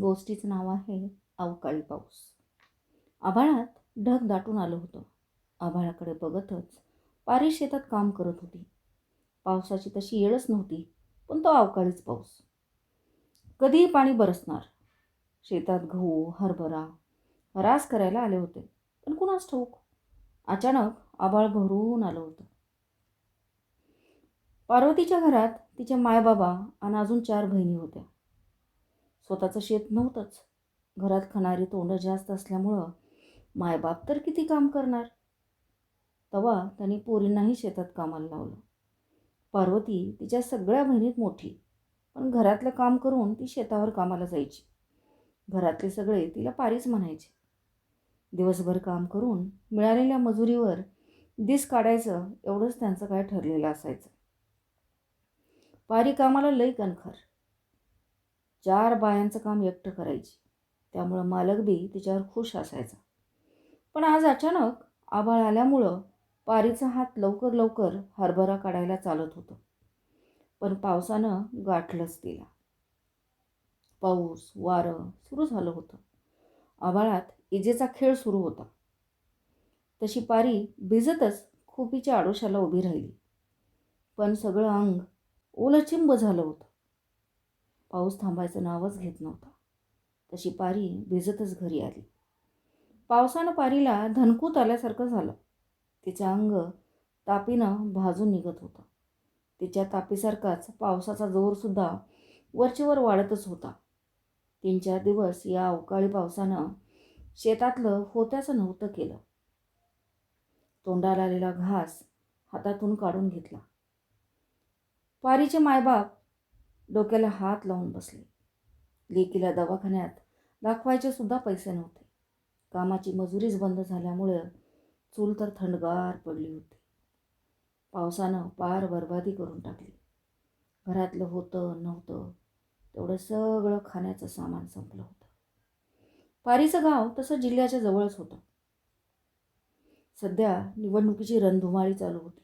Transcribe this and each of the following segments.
गोष्टीचं नाव आहे अवकाळी पाऊस. आभाळात ढग दाटून आलं होतं. आभाळाकडे बघतच पारी शेतात काम करत होती. पावसाची तशी येळच नव्हती पण तो अवकाळीच पाऊस. कधीही पाणी बरसणार. शेतात गहू हरभरा रास करायला आले होते पण कुणास ठाऊक? अचानक आभाळ भरून आलं होतं. पार्वतीच्या घरात तिचे मायबाबा आणि अजून चार बहिणी होत्या. स्वतःचं शेत नव्हतंच. घरात खाणारी तोंडं जास्त असल्यामुळं मायबाप तर किती काम करणार? तवा त्यांनी पोरींनाही शेतात कामाला लावलं. पार्वती तिच्या सगळ्या बहिणीत मोठी पण घरातलं काम करून ती शेतावर कामाला जायची. घरातले सगळे तिला पारीच म्हणायचे. दिवसभर काम करून मिळालेल्या मजुरीवर दिस काढायचं एवढंच त्यांचं काय ठरलेलं असायचं. पारी कामाला लई कणखर. चार बायांचं काम एकटं करायची. त्यामुळं मालक बी तिच्यावर खुश असायचा. पण आज अचानक आभाळ आल्यामुळं पारीचा हात लवकर लवकर हरभरा काढायला चालत होतं. पण पावसानं गाठलंच तिला. पाऊस वारं सुरू झालं होतं. आभाळात इजेचा खेळ सुरू होता. तशी पारी भिजतच खोपीच्या आडोशाला उभी राहिली. पण सगळं अंग ओलचिंब झालं होतं. पाऊस थांबायचं नावच घेत नव्हता. तशी पारी भिजतच घरी आली. पावसानं पारीला धनकूत आल्यासारखं झालं. तिचं अंग तापीनं भाजून निघत होतं. तिच्या तापीसारखाच पावसाचा जोरसुद्धा वरचेवर वाढतच होता. तीन चार दिवस या अवकाळी पावसानं शेतातलं होत्याचं नव्हतं केलं. तोंडाला आलेला घास हातातून काढून घेतला. पारीचे मायबाप डोक्याला हात लावून बसले. लेकीला दवाखान्यात दाखवायचे सुद्धा पैसे नव्हते. कामाची मजुरीच बंद झाल्यामुळं चूल तर थंडगार पडली होती. पावसानं पार बरबादी करून टाकली. घरातलं होतं नव्हतं तेवढं सगळं खाण्याचं सामान संपलं होतं. पारीचं गाव तसं जिल्ह्याच्या जवळच होतं. सध्या निवडणुकीची रणधुमाळी चालू होती.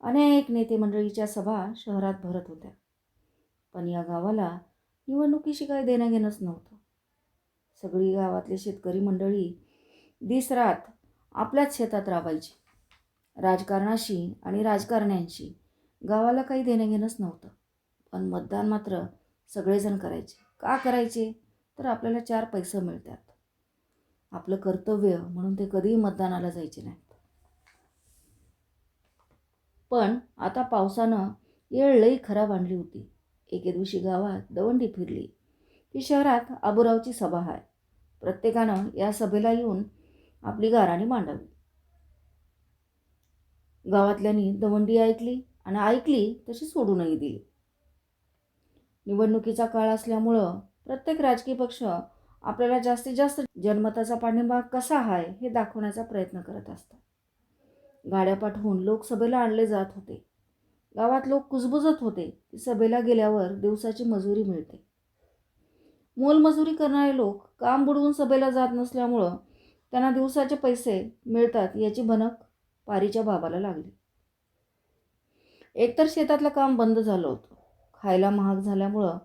अनेक नेते मंडळीच्या सभा शहरात भरत होत्या. पण या गावाला निवडणुकीशी काही देणं घेणंच नव्हतं. सगळी गावातले शेतकरी मंडळी दिसरात आपल्याच शेतात राबायची. राजकारणाशी आणि राजकारण्यांशी गावाला काही देणं घेणंच नव्हतं. पण मतदान मात्र सगळेजण करायचे. का करायचे? तर आपल्याला चार पैसे मिळतात. आपलं कर्तव्य म्हणून ते कधीही मतदानाला जायचे नाहीत. पण आता पावसानं येळ लई खराब आणली होती. एके दिवशी गावात दवंडी फिरली. की शहरात आबुरावची सभा आहे. प्रत्येकानं या सभेला येऊन आपली गाराणी मांडावी. गावातल्यांनी दवंडी ऐकली आणि ऐकली तशी सोडूनही दिली. निवडणुकीचा काळ असल्यामुळं प्रत्येक राजकीय पक्ष आपल्याला जास्तीत जास्त जनमताचा पाठिंबा कसा आहे हे दाखवण्याचा प्रयत्न करत असतात. गाड्या पाठवून लोकसभेला आणले जात होते. गावात लोक कुजबुजत होते. की सभेला गेल्यावर दिवसाची मजुरी मिळते. मोलमजुरी करणारे लोक काम बुडवून सभेला जात नसल्यामुळं त्यांना दिवसाचे पैसे मिळतात याची भनक पारीच्या बाबाला लागली. एकतर शेतातलं काम बंद झालं होतं. खायला महाग झाल्यामुळं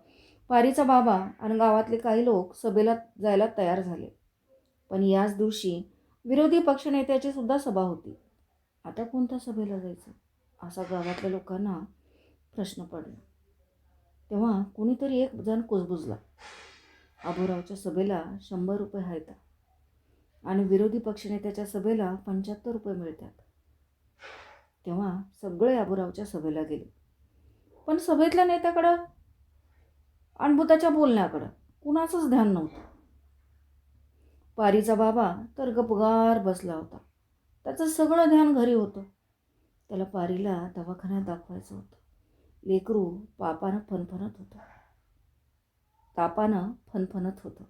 पारीचा बाबा आणि गावातले काही लोक सभेला जायला तयार झाले. पण याच दिवशी विरोधी पक्षनेत्याची सुद्धा सभा होती. आता कोणत्या सभेला जायचं? असा गावातल्या लोकांना प्रश्न पडला. तेव्हा कुणीतरी एक जण कुजबुजला. आबूरावच्या सभेला शंभर रुपये हायता. आणि विरोधी पक्षनेत्याच्या सभेला पंच्याहत्तर रुपये मिळतात. तेव्हा सगळे आबूरावच्या सभेला गेले. पण सभेतल्या नेत्याकडं अणभूताच्या बोलण्याकडं कुणाचंच ध्यान नव्हतं. पारीचा बाबा तर गपगार बसला होता. त्याचं सगळं ध्यान घरी होतं. त्याला पारीला दवाखान्यात दाखवायचं होतं. लेकरू पापानं फनफनत होतं. तापानं फनफनत होतं.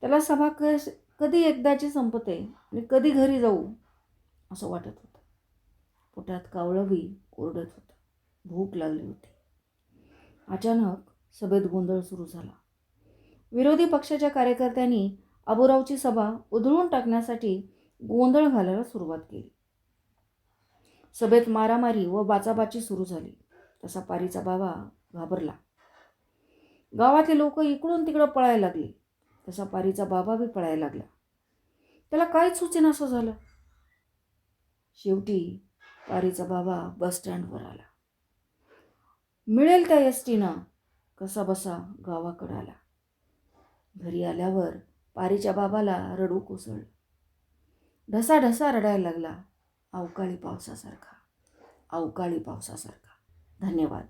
त्याला सभा कश कधी एकदाची संपते आणि कधी घरी जाऊ असं वाटत होतं. पोटात कावळंबी ओरडत होतं. भूक लागली होती. अचानक सभेत गोंधळ सुरू झाला. विरोधी पक्षाच्या कार्यकर्त्यांनी आबुरावची सभा उधळून टाकण्यासाठी गोंधळ घालायला सुरुवात केली. सभेत मारामारी व बाचाबाची सुरू झाली. तसा पारीचा बाबा घाबरला. गावातले लोक इकडून तिकडं पळायला लागले. तसा पारीचा बाबा बी पळायला लागला. त्याला काहीच सुचेन असं झालं. शेवटी पारीचा बाबा बस स्टँडवर आला. मिळेल त्या एस टीनं कसा बसा गावाकडं आला. घरी आल्यावर पारीच्या बाबाला रडू कोसळलं. ढसा ढसा रडायला लागला. अवकाळी पावसासारखा. अवकाळी पावसासारखा. धन्यवाद.